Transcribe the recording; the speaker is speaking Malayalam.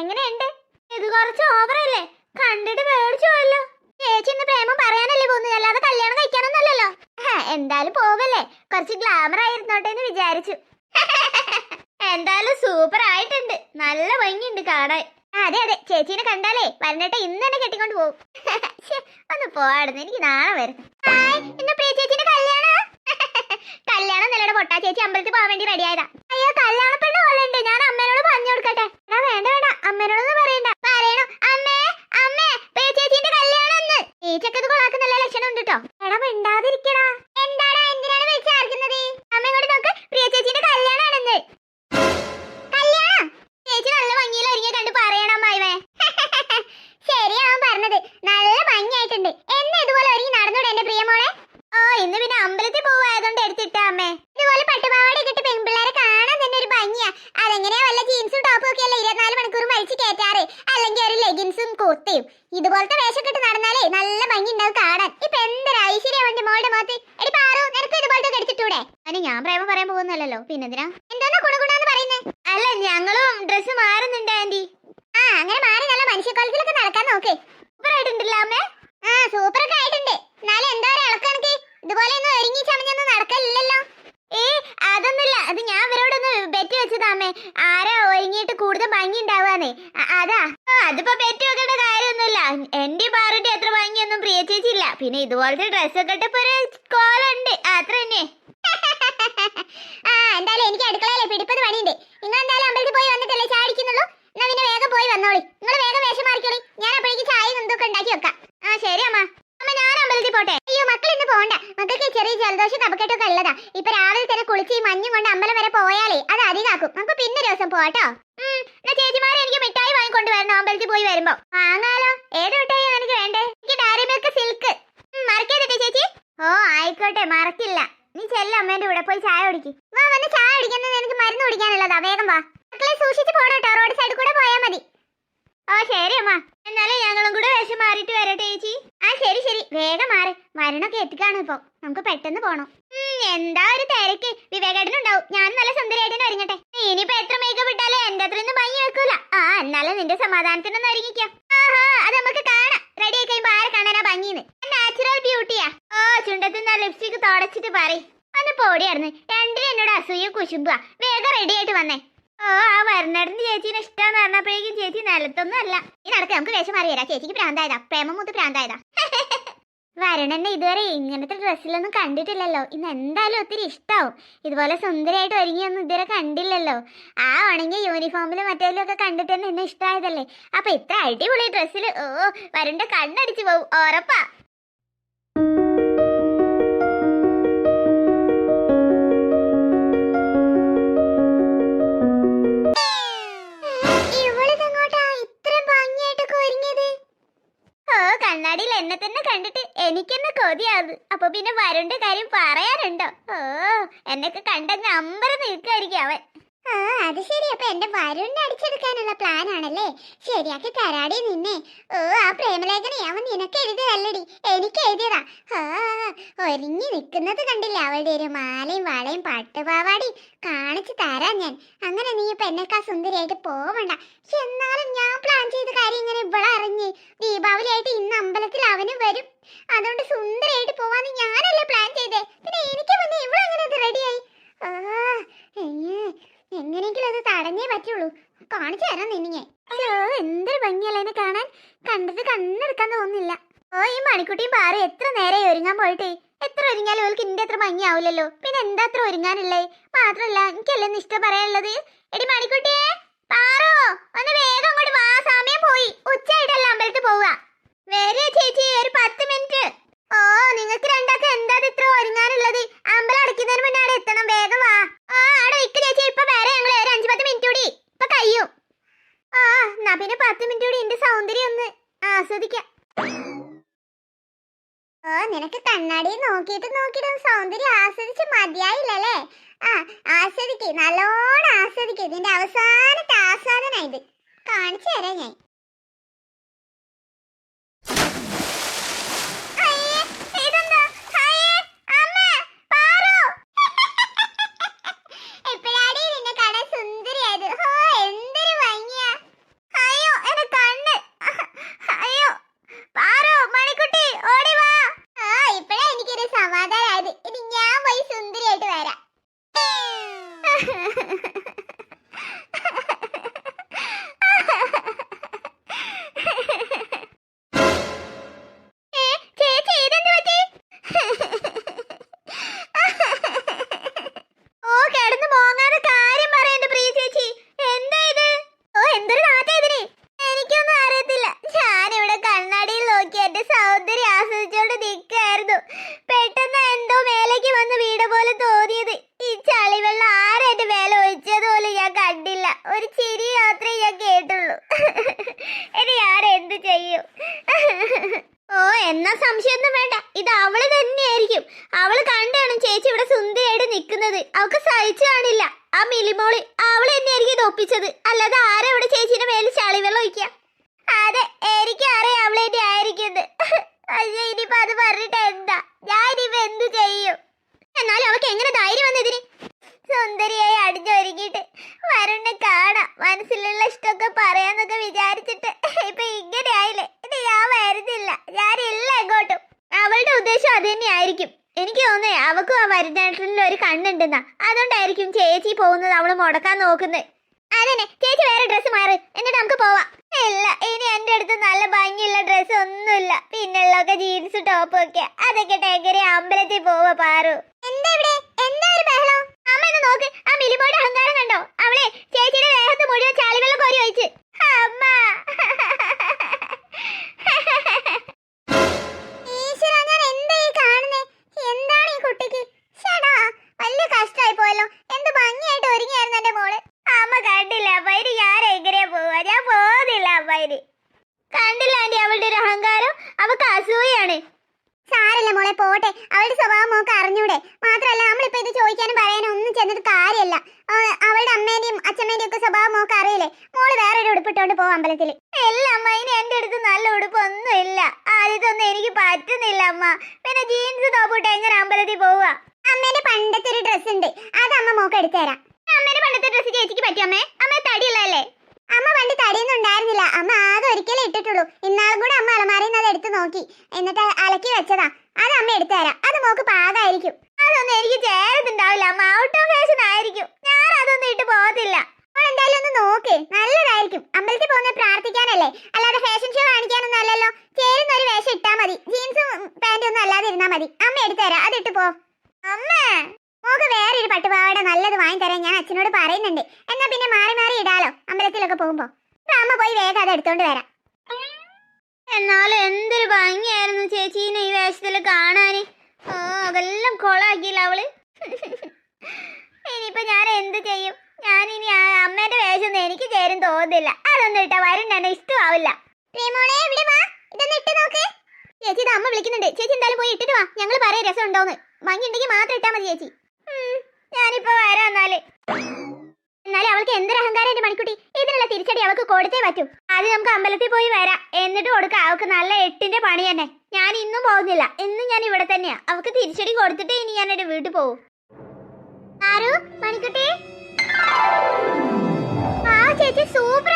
എങ്ങനെയുണ്ട്? ഇത് കുറച്ച് ഓവറല്ലേ കണ്ടിട്ട് പേടിച്ചു ചേച്ചി ഇന്ന് പ്രേമം പറയാനല്ലേ പോകുന്നത്? അല്ലാതെ കല്യാണം കഴിക്കാനൊന്നല്ലല്ലോ എന്തായാലും പോകല്ലേ കുറച്ച് ഗ്ലാമർ ആയിരുന്നോട്ടെ എന്ന് വിചാരിച്ചു. എന്തായാലും സൂപ്പർ ആയിട്ടുണ്ട്. നല്ല ഭംഗിയുണ്ട് കാണാൻ. അതെ അതെ. ചേച്ചീനെ കണ്ടാലേ വരണേട്ടെ ഇന്ന് തന്നെ കെട്ടിക്കൊണ്ട് പോകും ഒന്ന് പോവാടുന്നു. എനിക്ക് നാളെ വരുന്നു ഇന്ന് പ്രിയ കല്യാണം? കല്യാണം നിലയുടെ പൊട്ടാ. ചേച്ചി അമ്പലത്തിൽ പോകാൻ വേണ്ടി റെഡി ആയതാ. അയ്യോ കല്യാണ പെണ്ണ് ഉണ്ട്. ഞാൻ അമ്മേനോട് പറഞ്ഞു കൊടുക്കട്ടെ. വേണ്ട അമ്മേനോടൊന്നും പറയണ്ട പറയണോ അമ്മേ അമ്മേ പ്രിയ ചേച്ചീന്റെ കല്യാണം ഇന്ന് ഈ ചെക്കത് കൊളാക്ക് നല്ല ലക്ഷണം ഉണ്ട് കേട്ടോ എടാ മിണ്ടാതിരിക്കടാ എന്താടാ എന്തിനാണ് വിളിച്ചാർക്കുന്നത് അമ്മ ഇങ്ങോട്ട് നോക്ക് പ്രിയ ചേച്ചീന്റെ കല്യാണാണെന്ന് കല്യാണം ചേച്ചി നല്ല ഭംഗിയിൽ ഒരുങ്ങിയ കണ്ട് പറയണം അമ്മായിവേ ശരിയാ അവൻ പറഞ്ഞത് നല്ല ഭംഗിയായിട്ടുണ്ട് എന്ന് ഇതുപോലെ ഒരുങ്ങി നടന്നൂടെ എന്റെ പ്രിയമോളെ ഓ ഇന്ന് പിന്നെ അമ്പലത്തിൽ പോവായതുകൊണ്ട് എടുത്തിട്ട അമ്മേ ഇതുപോലെ പട്ടുപാവാട കിട്ടി പെൺപിള്ളേരെ കാണാൻ തന്നെ ഒരു ഭംഗിയാ അതെങ്ങനെയാ വല്ല ജീൻസും ടോപ്പും ഒക്കെ അല്ലേ ഇരുപത്തിനാല് മണിക്കൂറും വലിച്ചു കയറ്റാറ് അല്ലെങ്കിൽ ഒരു ലെഗിൻസും കുർത്തിയും കെട്ട് നടന്നാലേ നല്ല ഭംഗി ഉണ്ടാവും കാണാൻ. ഇപ്പൊ എന്തൊരു ഐശ്വര്യ വണ്ടി മോളുടെ മുഖത്ത്. എടി പാറു നിനക്ക് ഇതുപോലത്തെ കടിച്ചിട്ടൂടെ അതിന് ഞാൻ പ്രേമം പറയാൻ പോകുന്നല്ലോ പിന്നെന്തിനാ? എന്താ ഗുണഗുണാന്ന് പറയുന്നേ? അല്ല ഞങ്ങളും ഡ്രസ്സ് മാറുന്നുണ്ട് ആന്റി. ആ അങ്ങനെ മാറി നല്ല മനുഷ്യ മനുഷ്യക്കോലത്തിലൊക്കെ നടക്കാൻ നോക്ക്. സൂപ്പർ ആയിട്ടുണ്ടല്ലോ അമ്മേ? ആ സൂപ്പർ ഒക്കെ ആയിട്ടുണ്ട്. എന്നാലും എന്താ ഒരു ഇളക്കണക്ക് ഇതുപോലെ ഒന്നും ഒരുങ്ങി ചമഞ്ഞൊന്നും നടക്കില്ലല്ലോ ഏ അതൊന്നുമില്ല. അത് ഞാൻ ഇവരോടൊന്ന് ബെറ്റ് വെച്ചതാമേ ആരാ ഒരുങ്ങിയിട്ട് കൂടുതൽ ഭംഗി ഉണ്ടാവാന്നേ അതാ. അതിപ്പോ ബെറ്റ് വെക്കേണ്ട കാര്യമൊന്നുമില്ല എന്റെ പാറുട്ടി അത്ര ഭംഗിയൊന്നും പ്രിയ ചേച്ചിയില്ല പിന്നെ ഇതുപോലത്തെ ഡ്രസ്സൊക്കെ ഇട്ടപ്പോ ഒരു കോലുണ്ട് അത്ര തന്നെ. ആ എന്തായാലും എനിക്ക് അടുക്കളയിലെ പിടിപ്പത് പണിയുണ്ട്. നിങ്ങൾ എന്തായാലും അമ്പലത്തിൽ പോയി വന്നിട്ടല്ലേ ചാടിക്കുന്നുള്ളൂ എന്നാ പിന്നെ വേഗം പോയി വന്നോളി. നിങ്ങൾ വേഗം വേഷം മാറിക്കോളി. ഞാൻ അപ്പോഴേക്ക് ചായ എന്തൊക്കെ ഉണ്ടാക്കി വെക്കാം. ആ ശരി അമ്മ. അമ്മ ഞാൻ അമ്പലത്തിൽ പോട്ടെ. അയ്യോ മക്കൾ ഇന്ന് പോണ്ട. മക്കൾക്ക് ചെറിയ ജലദോഷം കപക്കെട്ടൊക്കെ ഉള്ളതാ. ഇപ്പൊ രാവിലെ തന്നെ കുളിച്ച് ഈ മഞ്ഞും കൊണ്ട് അമ്പലം വരെ പോയാലേ അത് അധികാക്കും. നമുക്ക് പിന്നെ ദിവസം പോട്ടോ ചേച്ചിമാരെ എനിക്ക് മിഠായി വാങ്ങിക്കൊണ്ട് വരണം. അമ്പലത്തിൽ പോയി വരുമ്പോ. വാങ്ങാലോ. ഏത് മിഠായി എനിക്ക് വേണ്ടേ? എനിക്ക് ഡയറി മിൽക്ക് സിൽക്ക്. മറക്കരുതേ ചേച്ചി. ഓ ആയിക്കോട്ടെ മറക്കില്ല. നീ ചെല്ല അമ്മേന്റെ കൂടെ പോയി ചായ കുടിക്ക്. വാ വന്ന് ചായ കുടിക്കുന്നത് എനിക്ക് മരുന്ന് കുടിക്കാനുള്ളതാ വേഗം വാ. മക്കളെ സൂക്ഷിച്ച് പോണോട്ടോ റോഡ് സൈഡിൽ കൂടെ പോയാ മതി. ഓ ശരി അമ്മ. എന്നാലേ ഞങ്ങളും കൂടെ വേഷം മാറിയിട്ട് വരട്ടെ ചേച്ചി. ആ ശരി ശരി. വേഗം മാറി. മരണമൊക്കെ എത്തിക്കാണ് ഇപ്പൊ. നമുക്ക് പെട്ടെന്ന് പോണം. എന്താ ഒരു തിരക്ക്. വിവേകേട്ടനുണ്ടാവും ഞാൻ നല്ല സുന്ദരിയായിട്ട് ഒരുങ്ങട്ടെ. ഇനിയിപ്പോ എത്ര മേക്കപ്പ് ഇട്ടാലും എന്റെ അത്രയൊന്നും ഭംഗി വെക്കൂല. ആ എന്നാലും നിന്റെ സമാധാനത്തിനൊന്നും ഒരുങ്ങിക്കാം. ആഹാ അത് നമുക്ക് കാണാം. റെഡി ആയി കഴിയുമ്പോ ആരെ കാണാനാ ഭംഗിന്ന്? ബ്യൂട്ടിയാ ഓ ചുണ്ടത്തുനിന്ന് ലിപ്സ്റ്റിക് തുടച്ചിട്ട് പറയും. അന്ന് പോടിയായിരുന്നു. രണ്ടിനും എന്നോട് അസൂയ കുശുമ്പുക വേഗം റെഡി ആയിട്ട് വന്നേ. ഓ ആ വരണേടന് ചേച്ചീനെ ഇഷ്ടമെന്ന് പറഞ്ഞപ്പോഴേക്കും ചേച്ചി നിലത്തൊന്നും അല്ല. ഈ നടക്ക് നമുക്ക് വേഷം വരാം. ചേച്ചിക്ക് പ്രാന്തായതാ. പ്രേമമൂത്ത് പ്രാന്തായതാ. വരണന്നെ ഇതുവരെ ഇങ്ങനത്തെ ഡ്രസ്സിലൊന്നും കണ്ടിട്ടില്ലല്ലോ. ഇന്ന് എന്തായാലും ഒത്തിരി ഇഷ്ടാവും. ഇതുപോലെ സുന്ദരമായിട്ട് ഒരുങ്ങിയൊന്നും ഇതുവരെ കണ്ടില്ലല്ലോ. ആ ഉണങ്ങിയ യൂണിഫോമിലും മറ്റേലും ഒക്കെ കണ്ടിട്ട് തന്നെ എന്നെ ഇഷ്ടമായതല്ലേ അപ്പൊ ഇത്ര അടിപൊളി ഡ്രസ്സിൽ ഓ വരണ്ട കണ്ണടിച്ചു പോവും. ഉറപ്പാ. കണ്ണാടിയിൽ എന്നെ തന്നെ കണ്ടിട്ട് എനിക്കെന്നെ കൊതിയാവ് അപ്പൊ പിന്നെ വരുണ്ട കാര്യം പറയാനുണ്ടോ ഓ എന്നൊക്കെ കണ്ടങ്ങ് അമ്പരം നിൽക്കായിരിക്കും അവൻ. ആ അത് ശരി. അപ്പൊ എന്റെ വരുണിനെ അടിച്ചെടുക്കാനുള്ള പ്ലാൻ ആണല്ലേ? ശരിയാക്കി തരാടി നിന്നെ. ഓ ആ പ്രേമലേഖനെ അവൻ നിനക്ക് എഴുതിയതല്ലടി. എനിക്ക് എഴുതിയതാ. ആ ഒരുങ്ങി നിൽക്കുന്നത് കണ്ടില്ലേ അവളുടെ ഒരു മാലയും വളയും പട്ടുപാവാടി കാണിച്ചു തരാം ഞാൻ. അങ്ങനെ നീ ഇപ്പൊ എന്നെക്കാ സുന്ദരിയായിട്ട് പോവണ്ട. പക്ഷെ എന്നാലും ഞാൻ പ്ലാൻ ചെയ്ത കാര്യം ഇങ്ങനെ ഇവിടെ അറിഞ്ഞ് ദീപാവലി ആയിട്ട് ഇന്ന് അമ്പലത്തിൽ അവനും വരും. അതുകൊണ്ട് സുന്ദരിയായിട്ട് പോവാന്ന് ഞാനല്ലേ പ്ലാൻ ചെയ്തേ. പിന്നെ എനിക്ക് മുന്നേ ഇവളെങ്ങനെ ഇത് റെഡിയായി ആ അയ്യേ, എങ്ങനെയെങ്കിലും അത് തടഞ്ഞേ പറ്റുള്ളൂ കാണിച്ചു തരാം നിന്നെ അയ്യോ എന്തൊരു ഭംഗിയല്ലേ എന്നെ കാണാൻ? കണ്ടിട്ട് കണ്ണെടുക്കാൻ തോന്നുന്നില്ല. ഓ ഈ മണിക്കുട്ടിയും പാറ എത്ര നേരെ ഒരുങ്ങാൻ പോയിട്ടേ? എത്ര ഒരുങ്ങിയാലും ഓൾക്ക് ഇന്റെ അത്ര ഭംഗിയാവില്ലല്ലോ പിന്നെ എന്താ അത്ര ഒരുങ്ങാനില്ലേ മാത്രല്ല എനിക്കല്ലേ ഇഷ്ടം പറയാനുള്ളത്? എടി മണിക്കുട്ടിയെ പാറോ? ഒന്ന് വേഗം അങ്ങോട്ട് വാ. സമയം പോയി. ഉച്ചയായിട്ടല്ല അമ്പലത്തിൽ പോവുക. വേറെ ചേച്ചി ഒരു പത്ത് മിനിറ്റ്. ഓ നിങ്ങൾക്ക് രണ്ടാൾക്ക് എന്താ ഇത് ഇത്ര ഒരുങ്ങാനുള്ളത്? അമ്പലം അടയ്ക്കുന്നതിന് മുന്നേ അവിടെ എത്തണം. വേഗം വാ. ആ അവിടെ ഇക്ക് ചേച്ചി ഇപ്പൊ വരെ ഞങ്ങൾ ഒരു അഞ്ചു പത്ത് മിനിറ്റ് കൂടി ഇപ്പൊ കഴിയും ആ എന്നാ പിന്നെ പത്ത് മിനിറ്റ് കൂടി എന്റെ സൗന്ദര്യം ഒന്ന് ആസ്വദിക്കാം. ഓ നിനക്ക് കണ്ണാടി നോക്കിയിട്ട് നോക്കിയിട്ട് സൗന്ദര്യം ആസ്വദിച്ച് മതിയായില്ലല്ലേ? ആ ആസ്വദിക്ക്. നല്ലോണം ആസ്വദിക്ക്. ഇതിന്റെ അവസാനത്തെ ആസ്വാദന ഇത്. കാണിച്ചു തരാം ഞാൻ അയ്യേ, ഇതെന്താ? അയ്യേ, അമ്മ, പാറു. എപ്പഴാടി നിന്നെ കാണാൻ സുന്ദരിയായത്? ഹോ, എന്തൊരു ഭംഗിയാ. ഹായ്, ഏ, ചേച്ചി ഇതെന്ത് പറ്റി? ഓ കിടന്ന് മോങ്ങാതെ കാര്യം പറയണ്ട പ്രിയ ചേച്ചി എന്താ ഇത് ഓ എന്തൊരു നാറ്റാ ഇതിന് എനിക്കൊന്നും അറിയത്തില്ല ഞാനിവിടെ കണ്ണാടിയിൽ നോക്കി എന്റെ സൗന്ദര്യം ആസ്വദിച്ചോണ്ട് നിൽക്കായിരുന്നു പെട്ടെന്ന് എന്തോ മേലേക്ക് വന്ന് വീട് പോലെ തോന്നിയത് ഈ ചളിവെള്ളം ആരാ എന്റെ മേലെ ഒഴിച്ചത് പോലും ഞാൻ കണ്ടില്ല ഒരു ചിരി മാത്രമേ ഞാൻ കേട്ടുള്ളൂ ഇനി ഞാൻ എന്ത് ചെയ്യും ഓ എന്നാ സംശയമൊന്നും വേണ്ട ഇത് അവൾ തന്നെയായിരിക്കും അവൾ കണ്ടാണ് ചേച്ചി ഇവിടെ സുന്ദരിയായിട്ട് നിൽക്കുന്നത്. അവൾക്ക് സഹിച്ചു കാണില്ല. ആ മിലിമോൾ അവളെ തന്നെയായിരിക്കും ഇത് ഒപ്പിച്ചത്. അല്ലാതെ ആരാ ഇവിടെ ചേച്ചിയുടെ മേലിൽ ചളിവെള്ളം ഒഴിക്കുക? അതെ എനിക്ക് അറിയാം അവളെ എന്നെ ആയിരിക്കുന്നത് പക്ഷേ ഇനിയിപ്പോ അത് പറഞ്ഞിട്ട് എന്താ? ഞാൻ ഇനിയിപ്പോ എന്ത് ചെയ്യും? എന്നാലും അവക്ക് എങ്ങനെ ധൈര്യം വന്നതിന് സുന്ദരിയായി അടിഞ്ഞൊരുങ്ങിയിട്ട് വരുണ്ണെ കാണാം മനസ്സിലുള്ള ഇഷ്ടമൊക്കെ പറയാന്നൊക്കെ വിചാരിച്ചിട്ട് ഇപ്പൊ ഇങ്ങനെ ആയില്ലേ ഇത് ഞാൻ വരുന്നില്ല ഞാനില്ല എങ്ങോട്ടും അവളുടെ ഉദ്ദേശം അത് തന്നെയായിരിക്കും എനിക്ക് തോന്നുന്നേ അവക്കും ആ വരുന്നേട്ടനിൽ ഒരു കണ്ണുണ്ടെന്നാ അതുകൊണ്ടായിരിക്കും ചേച്ചി പോകുന്നത് അവൾ മുടക്കാൻ നോക്കുന്നത് അതന്നെ ചേച്ചി വേറെ ഡ്രസ്സ് മാറ്. എന്നിട്ട് നമുക്ക് പോവാം. ഇല്ല ഇനി എന്റെ അടുത്ത് നല്ല ഭംഗിയുള്ള ഡ്രസ്സ് ഒന്നുമില്ല. പിന്നുള്ളൊക്കെ ജീൻസ് ടോപ്പും ഒക്കെ. അതൊക്കെ എങ്ങനെ അമ്പലത്തിൽ പോവാ പാറു. എന്താ ഇവിടെ? എന്താ ഒരു ബഹളം? അമ്മ ഇത് നോക്ക്. ആ മിലിമോയുടെ അഹങ്കാരം കണ്ടോ? അവളെ ചേച്ചിയുടെ ദേഹത്ത് മുഴുവൻ ചാളിവെള്ളം കോരി ഒഴിച്ച്. കണ്ടില്ല ആന്റി അവളുടെ ഒരു അഹങ്കാരം? അവക്ക് അസൂയാണ് സാരല്ല മോളെ പോട്ടെ. അവളുടെ സ്വഭാവം മോക്ക് അറിഞ്ഞൂടെ. മാത്രല്ല നമ്മളിപ്പോ ഇത് ചോദിക്കാനും പറയാനും ഒന്നും ചെന്നിട്ട് കാര്യമല്ല അവളുടെ അമ്മേന്റെയും അച്ഛമ്മേന്റെയും ഒക്കെ സ്വഭാവം മോക്ക് അറിയില്ലേ? മോൾ വേറൊരു ഉടുപ്പിട്ടോണ്ട് പോവാം അമ്പലത്തിൽ ഇല്ല അമ്മ ഇനി എന്റെ അടുത്ത് നല്ല ഉടുപ്പൊന്നും ഇല്ല ആദ്യത്തൊന്നും എനിക്ക് പറ്റുന്നില്ല അമ്മ. പിന്നെ ജീൻസ് തോപ്പിട്ട് എങ്ങനെ അമ്പലത്തിൽ പോവാ അമ്മേന്റെ പണ്ടത്തെ ഒരു ഡ്രസ്സ് ഉണ്ട്. അത് അമ്മ മോക്ക് എടുത്തു തരാം. അമ്മേന്റെ പണ്ടത്തെ ഡ്രസ്സ് ചേച്ചിക്ക് പറ്റും അമ്മേ? അമ്മ തടിയുള്ളതല്ലേ? അമ്മ പണ്ട് തടിയൊന്നും ഉണ്ടായിരുന്നില്ല അമ്മ ആകെ ഒരിക്കലേ ഇട്ടിട്ടുള്ളൂ. ഇന്നാളും കൂടെ അമ്മ അലമാരി നിന്ന് അത് എടുത്ത് നോക്കി. എന്നിട്ട് അലക്കി വെച്ചതാ. അത് അമ്മ എടുത്തു തരാം. അത് മോക്ക് പാകായിരിക്കും. അതൊന്നും എനിക്ക് ചേരത്തുണ്ടാവില്ല. അമ്മ ഔട്ട് ഓഫ് ഫാഷൻ ആയിരിക്കും. ഞാൻ അതൊന്നും ഇട്ട് പോകത്തില്ല. എന്തായാലും ഒന്ന് നോക്ക്. നല്ലതായിരിക്കും. അമ്പലത്തിൽ പോകുന്നത് പ്രാർത്ഥിക്കാനല്ലേ? അല്ലാതെ ഫാഷൻ ഷോ കാണിക്കാനൊന്നും അല്ലല്ലോ. ചേരുന്ന ഒരു വേഷം ഇട്ടാ മതി. ജീൻസും പാന്റും ഒന്നും അല്ലാതെ ഇരുന്നാ മതി. അമ്മ എടുത്തു തരാം. അതിട്ട് പോ. അമ്മേ! മോക്ക് വേറൊരു പട്ടുപാവാട നല്ലത് വാങ്ങി തരാൻ ഞാൻ അച്ഛനോട് പറയുന്നുണ്ട്. എന്നാ പിന്നെ മാറി മാറി ഇടാലോ. അമ്പലത്തിലൊക്കെ പോകുമ്പോ. അമ്മ പോയി വേഗം അത് എടുത്തോണ്ട് വരാം. എന്നാലും എന്തൊരു ഭംഗിയായിരുന്നു ചേച്ചീനെ ഈ വേഷത്തിൽ കാണാന്. ഓ അതെല്ലാം കൊളാക്കിയില്ല അവൾ? ഇനിയിപ്പോ ഞാൻ എന്ത് ചെയ്യും? ഞാൻ ഇനി അമ്മേന്റെ വേഷം എനിക്ക് ചേരും തോന്നുന്നില്ല. അതൊന്നും ഇട്ട വരും തന്നെ ഇഷ്ടമാവില്ല. ചേച്ചി ഇത് അമ്മ വിളിക്കുന്നുണ്ട്. ചേച്ചി എന്തായാലും പോയി ഇട്ടിട്ട് വാ. ഞങ്ങൾ പറയാം രസം ഉണ്ടോന്ന് ഭംഗി ഉണ്ടെങ്കിൽ മാത്രം ഇട്ടാ മതി ചേച്ചി. ഞാനിപ്പോ വരാം എന്നാലേ. എന്നാലും അവൾക്ക് എന്തൊരു അഹങ്കാരം എന്റെ മണിക്കുട്ടി? ഇതിനുള്ള തിരിച്ചടി അവൾക്ക് കൊടുത്തേ പറ്റൂ. അത് നമുക്ക് അമ്പലത്തിൽ പോയി വരാം. എന്നിട്ട് കൊടുക്കാം. അവൾക്ക് നല്ല എട്ടിന്റെ പണി തന്നെ. ഞാൻ ഇന്നും പോകുന്നില്ല. ഇന്നും ഞാൻ ഇവിടെ തന്നെയാ. അവൾക്ക് തിരിച്ചടി കൊടുത്തിട്ടേ ഇനി ഞാൻ എന്റെ വീട്ടിൽ പോകും ആരോ? മണിക്കുട്ടി? ആ ചേച്ചി സൂപ്പർ.